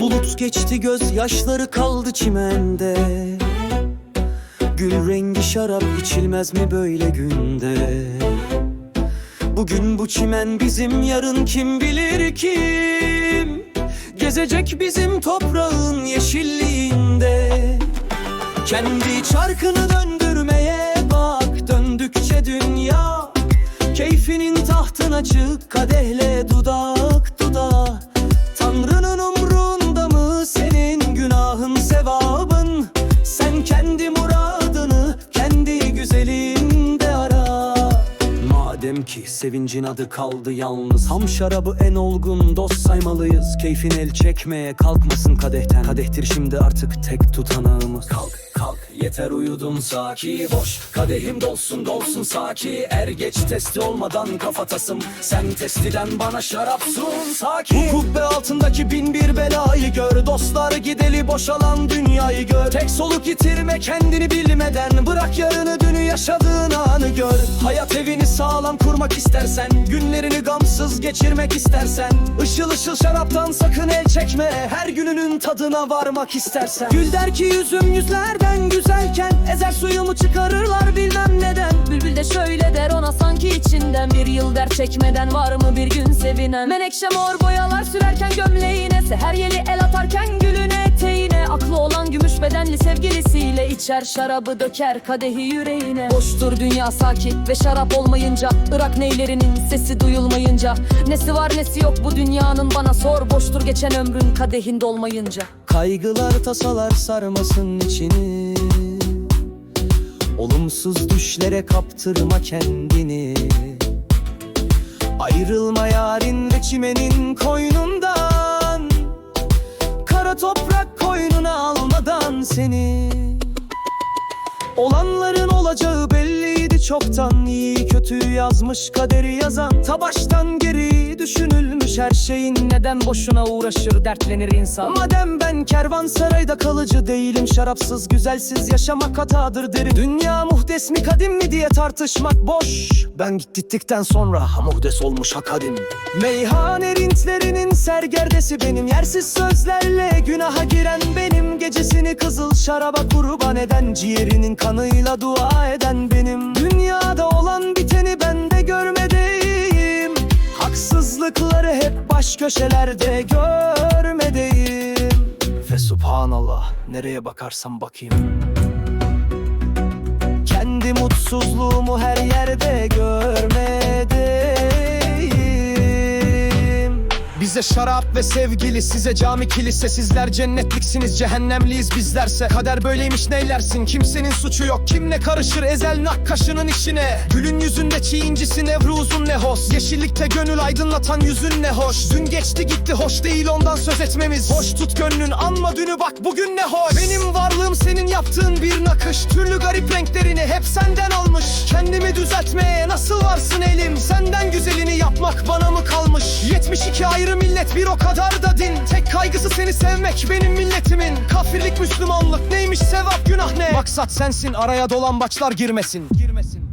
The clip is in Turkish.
Umut geçti göz yaşları kaldı çimende. Gül rengi şarap içilmez mi böyle günde? Bugün bu çimen bizim yarın kim bilir kim? Gezecek bizim toprağın yeşilliğinde. Kendi çarkını döndürmeye bak Döndükçe dünya Keyfinin tahtına çık Kadehle sevincin adı kaldı yalnız. Ham şarabı en olgun dost saymalıyız. Keyfin el çekmeye kalkmasın kadehten. Kadehtir şimdi artık tek tutanağımız. Kalk kalk. Yeter uyudum saki Boş. Kadehim dolsun dolsun saki. Er geç testi olmadan kafatasım. Sen testiden bana şarap sun saki. Bu kubbe altındaki bin bir belayı gör. Dostlar gideli boşalan dünyayı gör. Tek soluk yitirme kendini bilmeden. Bırak yarını dünü yaşadığın anı gör. Hayat evini sağlam kurmak istersen. Günlerini gamsız geçirmek istersen. Işıl ışıl şaraptan sakın el çekme. Her gününün tadına varmak istersen. Gül der ki yüzüm yüzlerden güzelken Ezer suyumu çıkarırlar bilmem neden. Bülbül de şöyle der ona sanki içinden. Bir yıl der çekmeden var mı bir gün sevinen? Menekşe mor boyalar sürerken gömleğine Seher yeli el atarken gülüne eteğine. Aklı olan gümüş bedenli sevgilisiyle içer şarabı döker kadehi yüreğine. Boştur dünya sakin ve şarap olmayınca Irak neylerinin sesi duyulmayınca. Nesi var nesi yok bu dünyanın bana sor Boştur geçen ömrün kadehinde olmayınca. Kaygılar tasalar sarmasın içini Olumsuz düşlere kaptırma kendini. Ayrılma yarın ve çimenin koynundan. Kara toprak koynuna almadan seni. Olanların olacağı çoktan İyi kötü yazmış kaderi yazan. Ta baştan geri düşünülmüş her şeyin Neden boşuna uğraşır dertlenir insan. Madem ben kervansarayda kalıcı değilim Şarapsız güzelsiz yaşamak hatadır derim. Dünya muhdes mi kadim mi diye tartışmak boş. Ben gittikten sonra muhdes olmuş hakadim Meyhane rintlerinin sergerdesi benim. Yersiz sözlerle günaha giren benim. Gecesini kızıl şaraba kurban eden Ciğerinin kanıyla dua eden benim Haksızlıkları hep baş köşelerde görmedeyim. Ve subhanallah nereye bakarsam bakayım. Kendi mutsuzluğumu Bize şarap ve sevgili size cami kilise. Sizler cennetliksiniz cehennemliyiz bizlerse. Kader böyleymiş neylersin kimsenin suçu yok. Kim ne karışır? Ezel nakkaşının işine Gülün yüzünde çiğincisi Nevruz'un ne hos Yeşillikte gönül aydınlatan yüzün ne hoş. Dün geçti gitti hoş değil ondan söz etmemiz. Hoş tut gönlün anma dünü bak bugün ne hoş. Benim varlığım senin nakış Türlü garip renklerini hep senden almış. Kendimi düzeltmeye nasıl varsın elim? Senden güzelini yapmak bana mı kalmış? 72 ayrı millet bir o kadar da din. Tek kaygısı seni sevmek benim milletimin. Kafirlik Müslümanlık neymiş sevap günah ne? Maksat sensin araya dolambaçlar girmesin. Girmesin